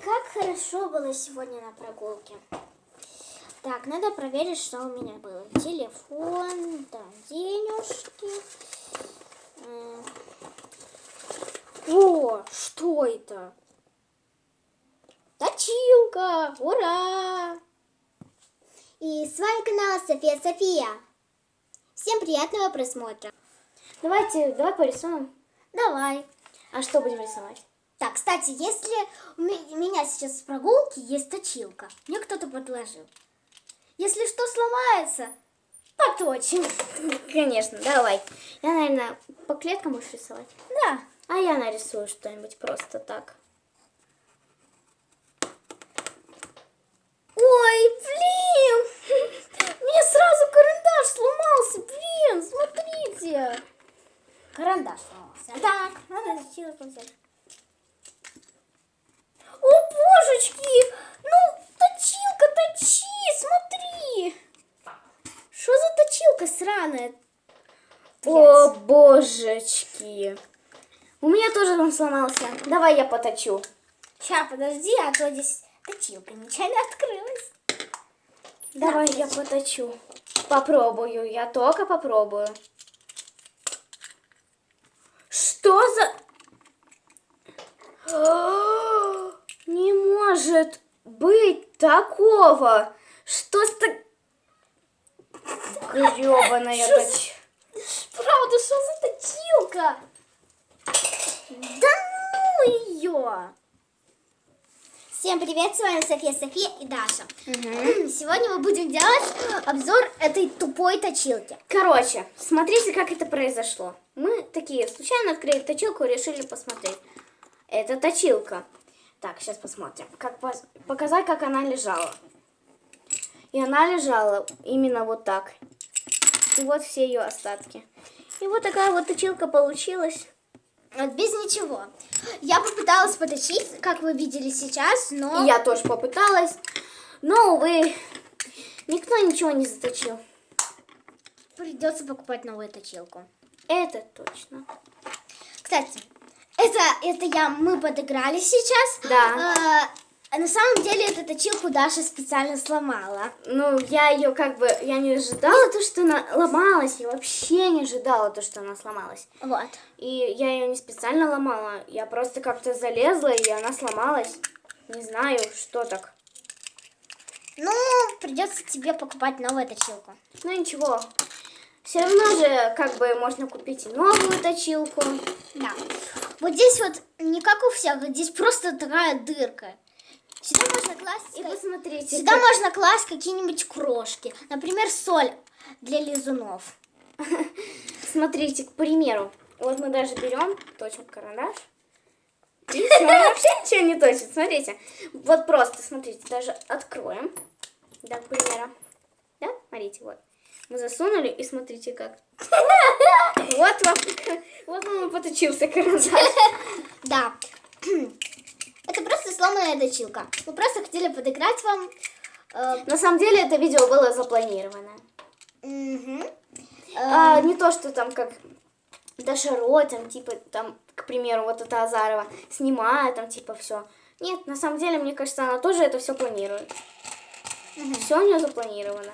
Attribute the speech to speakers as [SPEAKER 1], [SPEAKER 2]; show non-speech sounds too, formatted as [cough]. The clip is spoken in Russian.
[SPEAKER 1] как хорошо было сегодня на прогулке. Так, надо проверить, что у меня было. Телефон, там, денежки. М. О, что это? Точилка! Ура!
[SPEAKER 2] И с вами канал София София. Всем приятного просмотра.
[SPEAKER 1] Давайте, давай порисуем.
[SPEAKER 2] Давай.
[SPEAKER 1] А что будем рисовать?
[SPEAKER 2] Так, кстати, если у ме- у меня сейчас с прогулки есть точилка, мне кто-то подложил. Если что сломается, поточим. [laughs]
[SPEAKER 1] Конечно, давай. Я, наверное, по клеткам будешь рисовать.
[SPEAKER 2] Да.
[SPEAKER 1] А я нарисую что-нибудь просто так. Ой, блин! [laughs] Мне сразу карандаш сломался, блин, смотрите.
[SPEAKER 2] Карандаш сломался. Так, надо точилку взять.
[SPEAKER 1] О, божечки! Ну, точилка, точи, смотри! Что за точилка сраная? О, божечки! У меня тоже он сломался. Давай я поточу.
[SPEAKER 2] Сейчас, подожди, а то здесь точилка нечаянно открылась.
[SPEAKER 1] Давай я поточу. Попробую, я только попробую. Что за... А, Не может быть такого. Что с так...
[SPEAKER 2] С-
[SPEAKER 1] точ...
[SPEAKER 2] Правда, что за точилка?
[SPEAKER 1] Да ну ее!
[SPEAKER 2] Всем привет, с вами София София и Даша. [clears throat] Сегодня мы будем делать обзор этой тупой точилки.
[SPEAKER 1] Короче, смотрите, как это произошло. Мы такие случайно открыли точилку и решили посмотреть. Это точилка. Так, сейчас посмотрим. Как пос- показать, как она лежала. И она лежала именно вот так. И вот все ее остатки. И вот такая вот точилка получилась.
[SPEAKER 2] Вот без ничего. Я попыталась поточить, как вы видели сейчас, но...
[SPEAKER 1] И я тоже попыталась. Но, увы, никто ничего не заточил.
[SPEAKER 2] Придется покупать новую точилку.
[SPEAKER 1] Это точно.
[SPEAKER 2] Кстати, это, это я, мы подыграли сейчас.
[SPEAKER 1] Да.
[SPEAKER 2] А, на самом деле эту точилку Даша специально сломала.
[SPEAKER 1] Ну, я ее как бы, я не ожидала то, что она ломалась. Я вообще не ожидала то, что она сломалась.
[SPEAKER 2] Вот.
[SPEAKER 1] И я ее не специально ломала. Я просто как-то залезла, и она сломалась. Не знаю, что так.
[SPEAKER 2] Ну, придется тебе покупать новую точилку.
[SPEAKER 1] Ну, ничего. Все равно же, как бы, можно купить новую точилку.
[SPEAKER 2] Да. Вот здесь вот не как у всех, здесь просто такая дырка. Сюда можно класть...
[SPEAKER 1] И посмотрите.
[SPEAKER 2] Сюда
[SPEAKER 1] как-
[SPEAKER 2] можно класть какие-нибудь крошки. Например, соль для лизунов. [laughs]
[SPEAKER 1] Смотрите, к примеру. Вот мы даже берем, точим карандаш. И [laughs] он вообще ничего не точит. Смотрите. Вот просто, смотрите, даже откроем. Да, к примеру. Да, смотрите, вот. Мы засунули, и смотрите, как. [laughs] Вот вам, [laughs] вот он и поточился карандаш. [laughs]
[SPEAKER 2] Да. [clears throat] Это просто сломанная точилка. Мы просто хотели подыграть вам. Э,
[SPEAKER 1] На самом деле, это видео было запланировано. А, не то, что там как Даша Ро, там, типа, там, к примеру, вот эта Азарова снимает, там, типа, все. Нет, на самом деле, мне кажется, она тоже это все планирует. Все у нее запланировано.